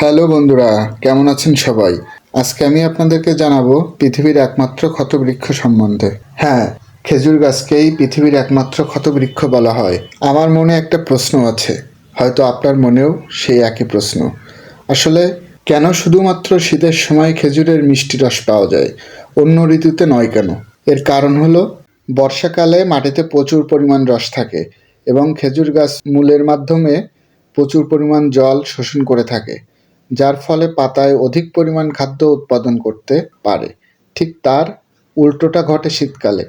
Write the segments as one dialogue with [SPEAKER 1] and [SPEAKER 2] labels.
[SPEAKER 1] Hello বন্ধুরা, কেমন আছেন সবাই? আজকে আমি আপনাদেরকে জানাব পৃথিবীর একমাত্র ক্ষতবৃক্ষ সম্বন্ধে। হ্যাঁ খেজুর গাছকেই পৃথিবীর একমাত্র ক্ষতবৃক্ষ বলা হয়। আমার মনে একটা প্রশ্ন আছে, হয়তো আপনার মনেও সেই একই প্রশ্ন। আসলে, কেন শুধুমাত্র শীতের সময় খেজুরের মিষ্টি রস পাওয়া যায়, অন্য ঋতুতে নয় কেন? এর কারণ হলো, বর্ষাকালে মাটিতে প্রচুর পরিমাণ রস থাকে এবং খেজুর গাছ মূলের মাধ্যমে প্রচুর পরিমাণ জল শোষণ করে থাকে। যার ফলে পাতায় অধিক পরিমাণ খাদ্য উৎপাদন করতে পারে। ঠিক তার উল্টোটা ঘটে শীতকালে।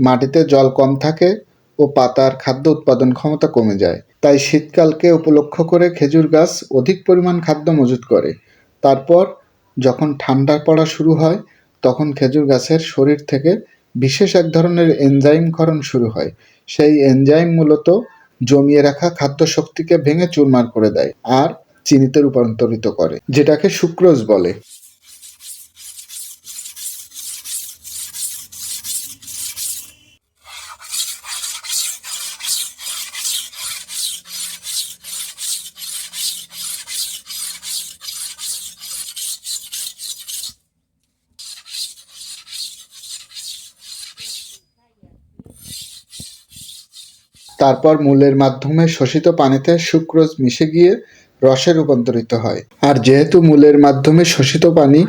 [SPEAKER 1] মাটিতে জল কম থাকে ও পাতার খাদ্য উৎপাদন ক্ষমতা কমে যায়। তাই শীতকালকে উপলক্ষ করে খেজুর গাছ অধিক পরিমাণ খাদ্য মজুত করে। তারপর যখন ঠান্ডা পড়া শুরু হয়, তখন খেজুর গাছের শরীর থেকে বিশেষ এক ধরনের এনজাইম ক্ষরণ শুরু হয়। সেই এনজাইম মূলত জমিয়ে রাখা খাদ্য শক্তিকে ভেঙে চুরমার করে দেয়। আর চিনিতে রূপান্তরিত করে যেটাকে সুক্রোজ বলে। তারপর মূলের মাধ্যমে শোষিত পানিতে সুক্রোজ মিশে গিয়ে রসে রূপান্তরিত হয়। আর যেহেতু মূলের মাধ্যমে শোষিত পানি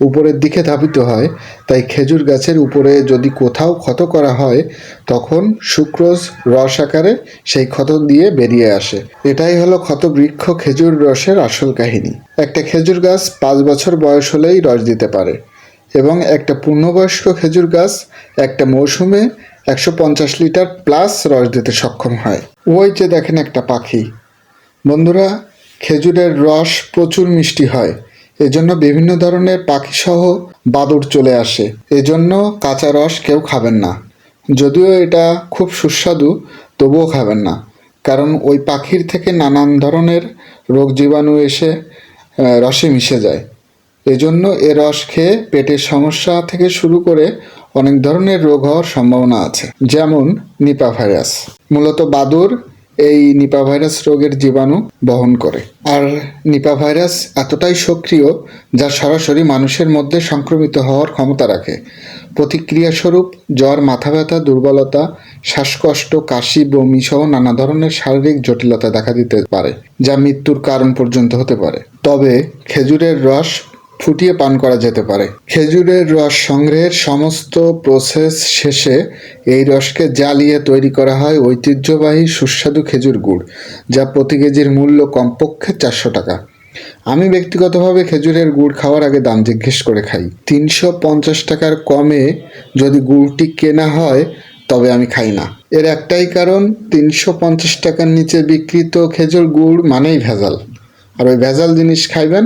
[SPEAKER 1] উপরের দিকে ধাবিত হয়, তাই খেজুর গাছের উপরে যদি কোথাও ক্ষত করা হয়, তখন সুক্রোজ রস আকারে সেই ক্ষত দিয়ে বেরিয়ে আসে। এটাই হলো ক্ষত বৃক্ষ খেজুর রসের আসল কাহিনী। একটা খেজুর গাছ পাঁচ বছর বয়স হলেই রস দিতে পারে এবং একটা পূর্ণবয়স্ক খেজুর গাছ একটা মৌসুমে একশো পঞ্চাশ লিটার প্লাস রস দিতে সক্ষম হয়। ওই যে দেখেন একটা পাখি। বন্ধুরা খেজুরের রস প্রচুর মিষ্টি হয়। এজন্য বিভিন্ন ধরনের পাখিসহ বাদুড় চলে আসে। এজন্য কাঁচা রস কেউ খাবেন না। যদিও এটা খুব সুস্বাদু, তবুও খাবেন না। কারণ ওই পাখির থেকে নানান ধরনের রোগ জীবাণু এসে রসে মিশে যায়। এজন্য এ রস খেয়ে পেটের সমস্যা থেকে শুরু করে অনেক ধরনের রোগ হওয়ার সম্ভাবনা আছে। যেমন নিপা ভাইরাস। মূলত বাদুর এই নিপা ভাইরাস রোগের জীবাণু বহন করে। আর নিপা ভাইরাস এতটাই সক্রিয় যা সরাসরি মানুষের মধ্যে সংক্রমিত হওয়ার ক্ষমতা রাখে। প্রতিক্রিয়াস্বরূপ জ্বর মাথা ব্যথা দুর্বলতা, শ্বাসকষ্ট, কাশি, বমি সহ নানা ধরনের শারীরিক জটিলতা দেখা দিতে পারে, যা মৃত্যুর কারণ পর্যন্ত হতে পারে। তবে খেজুরের রস ফুটিয়ে পান করা যেতে পারে। খেজুরের রস সংগ্রহের সমস্ত প্রসেস শেষে এই রসকে জ্বালিয়ে তৈরি করা হয় ঐতিহ্যবাহী সুস্বাদু খেজুর গুড়, যা প্রতি কেজির মূল্য কমপক্ষে চারশো টাকা। আমি ব্যক্তিগতভাবে খেজুরের গুড় খাওয়ার আগে দাম জিজ্ঞেস করে খাই। তিনশো পঞ্চাশ টাকার কমে যদি গুড়টি কেনা হয়, তবে আমি খাই না। এর একটাই কারণ, তিনশো পঞ্চাশ টাকার নিচে বিক্রিত খেজুর গুড় মানেই ভেজাল। আর ওই ভেজাল জিনিস খাইবেন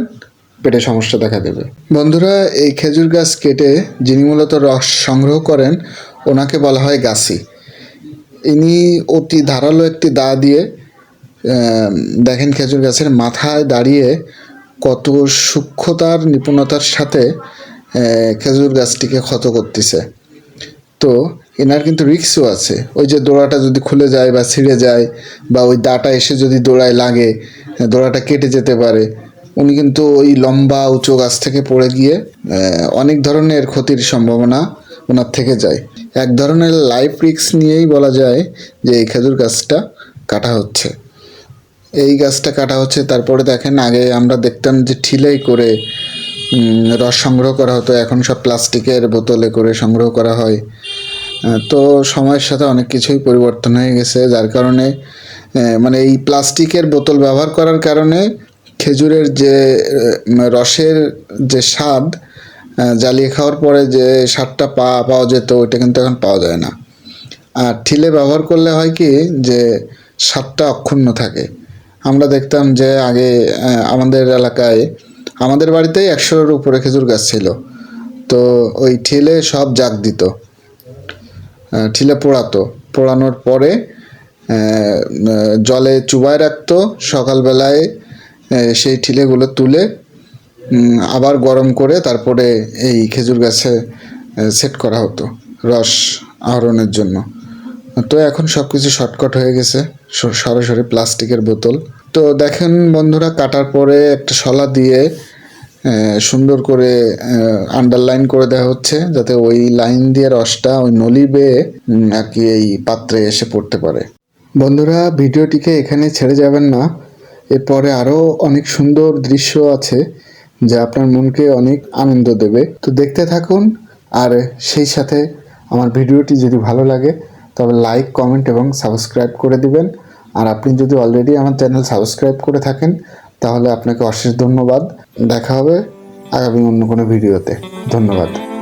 [SPEAKER 1] পেটে সমস্যা দেখা দেবে। বন্ধুরা, এই খেজুর গাছ কেটে যিনি মূলত রস সংগ্রহ করেন, ওনাকে বলা হয় গাছি। ইনি অতি ধারালো একটি দা দিয়ে দেখেন খেজুর গাছের মাথায় দাঁড়িয়ে কত সূক্ষ্মতার, নিপুণতার সাথে খেজুর গাছটিকে ক্ষত করতেছে। তো এনার কিন্তু রিক্সও আছে। ওই যে দোড়াটা যদি খুলে যায় বা ছিঁড়ে যায় বা ওই দাটা এসে যদি দোড়ায় লাগে, দোড়াটা কেটে যেতে পারে উনি কিন্তু ওই লম্বা উঁচু গাছ থেকে পড়ে গিয়ে অনেক ধরনের ক্ষতির সম্ভাবনা ওনার থেকে যায়। এক ধরনের লাইফ রিক্স নিয়েই বলা যায় যে এই খেজুর গাছটা কাটা হচ্ছে। এই গাছটা কাটা হচ্ছে, তারপরে দেখেন আগে আমরা দেখতাম যে ঠিলেই করে রস সংগ্রহ করা হতো, এখন সব প্লাস্টিকের বোতলে করে সংগ্রহ করা হয়। তো সময়ের সাথে অনেক কিছুই পরিবর্তন হয়ে গেছে, যার কারণে মানে এই প্লাস্টিকের বোতল ব্যবহার করার কারণে খেজুরের যে রসের যে স্বাদ জ্বালিয়ে খাওয়ার পরে যে স্বাদটা পা, পাওয়া যেত, ওইটা কিন্তু এখন পাওয়া যায় না। আর ঠিলে ব্যবহার করলে হয় কি যে, স্বাদটা অক্ষুণ্ণ থাকে। আমরা দেখতাম যে আগে আমাদের এলাকায়, আমাদের বাড়িতেই একশোর উপরে খেজুর গাছ ছিল। তো ওই ঠিলে সব জাগ দিত। ঠিলে পোড়াতো। পোড়ানোর পরে জলে চুবায় রাখতো। সকালবেলায় সেই ঠিলেগুলো তুলে আবার গরম করে তারপরে এই খেজুর গাছে সেট করা হতো রস আহরণের জন্য। তো এখন সব কিছু শর্টকাট হয়ে গেছে সরাসরি প্লাস্টিকের বোতল। তো দেখেন বন্ধুরা, কাটার পরে একটা শলা দিয়ে সুন্দর করে আন্ডারলাইন করে দেওয়া হচ্ছে, যাতে ওই লাইন দিয়ে রসটা ওই নলি বেয়ে আর কি এই পাত্রে এসে পড়তে পারে। বন্ধুরা, ভিডিওটিকে এখানে ছেড়ে যাবেন না। এরপরে আরও অনেক সুন্দর দৃশ্য আছে যা আপনার মনকে অনেক আনন্দ দেবে। তো দেখতে থাকুন, আর সেই সাথে আমার ভিডিওটি যদি ভালো লাগে, তবে লাইক, কমেন্ট এবং সাবস্ক্রাইব করে দিবেন। আর আপনি যদি অলরেডি আমার চ্যানেল সাবস্ক্রাইব করে থাকেন, তাহলে আপনাকে অশেষ ধন্যবাদ। দেখা হবে আগামী অন্য কোনো ভিডিওতে। ধন্যবাদ।